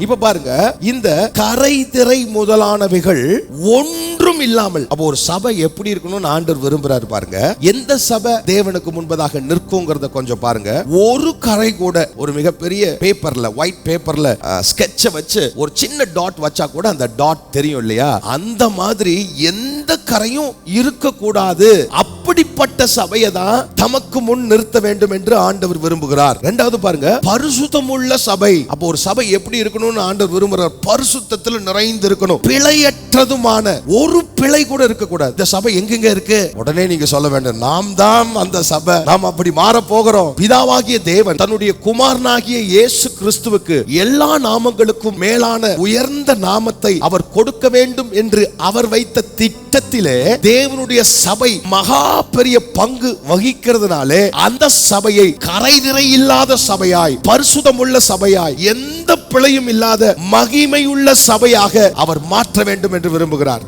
இப்ப பாருங்க இந்த கரை திரை முதலானவைகள் ஒன்றும் இல்லாமல் அப்போ ஒரு சபை எப்படி இருக்கணும்னு ஆண்டர் விரும்புறாரு பாருங்க. எந்த சபை தேவனுக்கு முன்பதாக நிற்குங்கிறத கொஞ்சம் பாருங்க. ஒரு கரை கூட ஒரு மிகப்பெரிய பேப்பர்ல ஒயிட் பேப்பர்ல ஸ்கெட்ச வச்சு ஒரு சின்ன டாட் வச்சா கூட அந்த டாட் தெரியும் இல்லையா? அந்த மாதிரி எந்த கரையும் இருக்க கூடாது அப்படிப்பட்ட சபையை தான் தமக்கு முன் நிறுத்த வேண்டும் என்று ஆண்டவர் விரும்புகிறார். ரெண்டாவது பாருங்க பரிசுத்தமுள்ள சபை. அப்போ ஒரு சபை எப்படி இருக்கணும்னு ஆண்டவர் விரும்புகிறார்? பரிசுத்தத்தில் நிறைந்து இருக்கணும் பிழையற்றதுமான ஒரு பிழை கூட இருக்க கூடாது இந்த சபை எங்கெங்க இருக்கு? உடனே நீங்க சொல்ல வேண்டும். நாம் தான் அந்த சபை. நாம் அப்படி மாற போகிறோம். பிதாவாகிய தேவன் தன்னுடைய குமாரனாகிய இயேசு கிறிஸ்துவுக்கு எல்லா நாமங்களுக்கும் மேலான உயர்ந்த நாமத்தை அவர் கொடுக்க வேண்டும் என்று அவர் வைத்த திட்டத்திலே தேவனுடைய சபை மகா பெரிய பங்கு வகிக்கிறதுனாலே அந்த சபையை கரைதிரை இல்லாத சபையாய் பரிசுத்தமுள்ள சபையாய் எந்த பிழையும் இல்லாத மகிமையுள்ள சபையாக அவர் மாற்ற வேண்டும் என்று விரும்புகிறார்.